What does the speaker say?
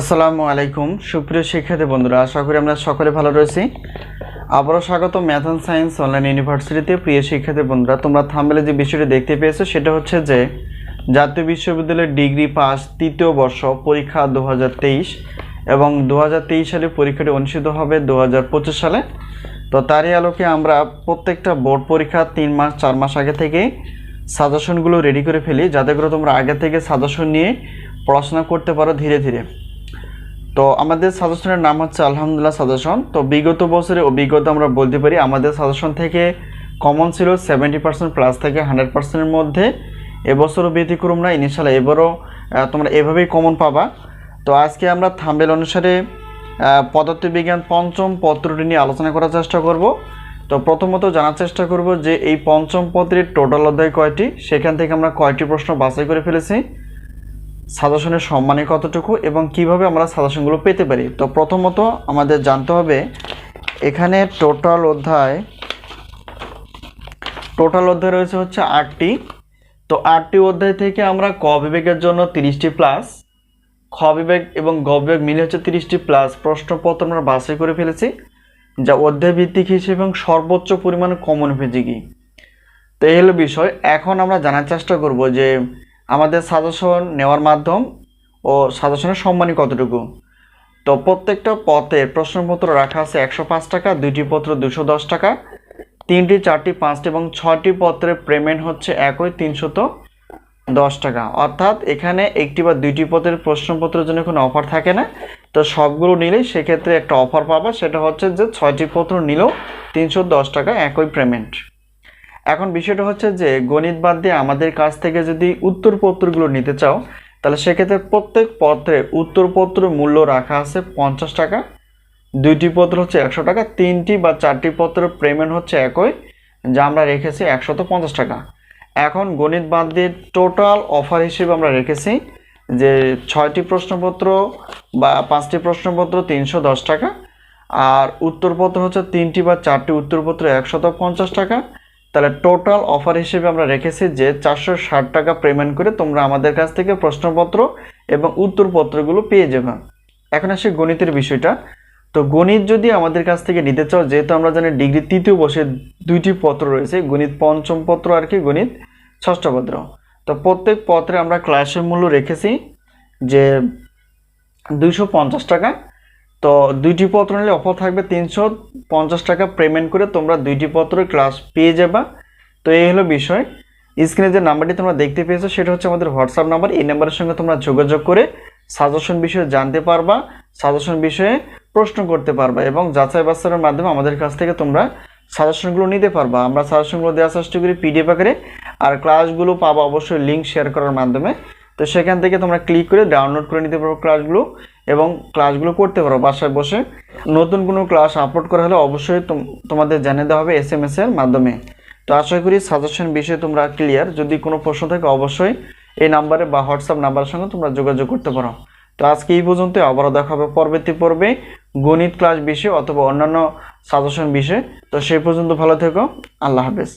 আসসালামু আলাইকুম। সুপ্রিয় শিক্ষার্থী বন্ধুরা, আশা করি আমরা সকলে ভালো রয়েছি। আবারও স্বাগত ম্যাথ অ্যান্ড সায়েন্স অনলাইন ইউনিভার্সিটিতে। প্রিয় শিক্ষার্থী বন্ধুরা, তোমরা থামবেলে যে বিষয়টি দেখতে পেয়েছ, সেটা হচ্ছে যে জাতীয় বিশ্ববিদ্যালয়ের ডিগ্রি পাস তৃতীয় বর্ষ পরীক্ষা দু হাজার তেইশ এবং দু হাজার তেইশ সালে পরীক্ষাটি অনুষ্ঠিত হবে দু হাজার পঁচিশ সালে। তো তারই আলোকে আমরা প্রত্যেকটা বোর্ড পরীক্ষা তিন মাস, চার মাস আগে থেকে সাজেশনগুলো রেডি করে ফেলি, যাতে করে তোমরা আগে থেকে সাজেশন নিয়ে পড়াশোনা করতে পারো ধীরে ধীরে। তো আমাদের সাজেশনের নাম হচ্ছে আলহামদুলিল্লাহ সাজেশন তো বিগত বছরের অভিজ্ঞতা আমরা বলতে পারি আমাদের সাজেশন থেকে কমন ছিল সেভেন্টি পার্সেন্ট প্লাস থেকে হান্ড্রেড পার্সেন্টের মধ্যে। এবছরও ব্যতিক্রম না ইনিশাল এবারও তোমরা এভাবেই কমন পাবা। তো আজকে আমরা থাম্বেল অনুসারে পদার্থবিজ্ঞান পঞ্চম পত্রটি নিয়ে আলোচনা করার চেষ্টা করব। তো প্রথমত জানার চেষ্টা করব যে এই পঞ্চম পত্রের টোটাল অধ্যায় কয়টি? সেখান থেকে আমরা কয়টি প্রশ্ন বাছাই করে ফেলেছি। সাজেশনের সম্মানে কতটুকু এবং কীভাবে আমরা সাজেশনগুলো পেতে পারি? তো প্রথমত আমাদের জানতে হবে, এখানে টোটাল অধ্যায় টোটাল অধ্যায় রয়েছে হচ্ছে আটটি। তো আটটি অধ্যায় থেকে আমরা ক বিবেকের জন্য তিরিশটি প্লাস খ বিবেক এবং গ বিভাগ মিলে হচ্ছে তিরিশটি প্লাস প্রশ্নপত্র আমরা বাছাই করে ফেলেছি, যা অধ্যায় ভিত্তিক হিসেবে এবং সর্বোচ্চ পরিমাণে কমন ভিত্তিকই তো এই হলো বিষয়। এখন আমরা জানার চেষ্টা করব যে আমাদের সাজেশন নেওয়ার মাধ্যম ও সাজেশনের সম্মানই কতটুকু? তো প্রত্যেকটা পথে প্রশ্নপত্র রাখা আছে একশো পাঁচ টাকা, দুইটি পত্র দুশো দশ টাকা, তিনটি, চারটি, পাঁচটি এবং ছয়টি পত্রের পেমেন্ট হচ্ছে একই তিনশত দশ টাকা। অর্থাৎ এখানে একটি বা দুইটি পত্রের প্রশ্নপত্রের জন্য কোনো অফার থাকে না। তো সবগুলো নিলেই সেক্ষেত্রে একটা অফার পাবা, সেটা হচ্ছে যে ছয়টি পত্র নিলেও তিনশো দশ টাকা একই পেমেন্ট এখন বিষয়টা হচ্ছে যে গণিত বাদ দিয়ে আমাদের কাছ থেকে যদি উত্তরপত্রগুলো নিতে চাও, তাহলে সেক্ষেত্রে প্রত্যেক পত্রে উত্তরপত্র মূল্য রাখা আছে পঞ্চাশ টাকা। দুইটি পত্র হচ্ছে একশো টাকা, তিনটি বা চারটি পত্রের পেমেন্ট হচ্ছে একই, যা আমরা রেখেছি একশত পঞ্চাশ টাকা। এখন গণিত বাদ দিয়ে টোটাল অফার হিসেবে আমরা রেখেছি যে ছয়টি প্রশ্নপত্র বা পাঁচটি প্রশ্নপত্র তিনশো দশ টাকা, আর উত্তরপত্র হচ্ছে তিনটি বা চারটি উত্তরপত্র একশত পঞ্চাশ টাকা তাহলে টোটাল অফার হিসেবে আমরা রেখেছি যে চারশো ষাট টাকা পেমেন্ট করে তোমরা আমাদের কাছ থেকে প্রশ্নপত্র এবং উত্তরপত্রগুলো পেয়ে যাবে। এখন আসি গণিতের বিষয়টা। তো গণিত যদি আমাদের কাছ থেকে নিতে চাও, যেহেতু আমরা জানি ডিগ্রি তৃতীয় বর্ষে দুইটি পত্র রয়েছে, গণিত পঞ্চম পত্র আর কি গণিত ষষ্ঠ পত্র। তো প্রত্যেক পত্রে আমরা ক্লাসের মূল্য রেখেছি যে পঞ্চাশ টাকা। তো দুইটি পত্র নিলে অফার থাকবে তিনশো পঞ্চাশ টাকা পেমেন্ট করে তোমরা দুইটি পত্র ক্লাস পেয়ে যাবা। তো এই হলো বিষয়। স্ক্রিনে যে নাম্বারটি তোমরা দেখতে পেয়েছ, সেটা হচ্ছে আমাদের হোয়াটসঅ্যাপ নাম্বার এই নাম্বারের সঙ্গে তোমরা যোগাযোগ করে সাজেশন বিষয়ে জানতে পারবা সাজেশন বিষয়ে প্রশ্ন করতে পারবা এবং যাচাই বাছাইয়ের মাধ্যমে আমাদের কাছ থেকে তোমরা সাজেশনগুলো নিতে পারবা। আমরা সাজেশনগুলো দেওয়ার চেষ্টা করি পিডিএফ আকারে। আর ক্লাসগুলো পাবা অবশ্যই লিঙ্ক শেয়ার করার মাধ্যমে। তো সেখান থেকে তোমরা ক্লিক করে ডাউনলোড করে নিতে পারো ক্লাসগুলো এবং ক্লাসগুলো করতে পারো বাসায় বসে। নতুন কোনো ক্লাস আপলোড করা হলে অবশ্যই তোম- তোমাদের জানিয়ে দেওয়া হবে এস এম এস এর মাধ্যমে। তো আশা করি সাজেশন বিষয়ে তোমরা ক্লিয়ার যদি কোনো প্রশ্ন থাকে অবশ্যই এই নাম্বারে বা হোয়াটসঅ্যাপ নাম্বারের সঙ্গে তোমরা যোগাযোগ করতে পারো। তো আজকে এই পর্যন্ত আবারও দেখা হবে পরবর্তী পর্বে গণিত ক্লাস বিষয়ে অথবা অন্যান্য সাজেশন বিষয়ে। তো সেই পর্যন্ত ভালো থেকো, আল্লাহ হাফেজ।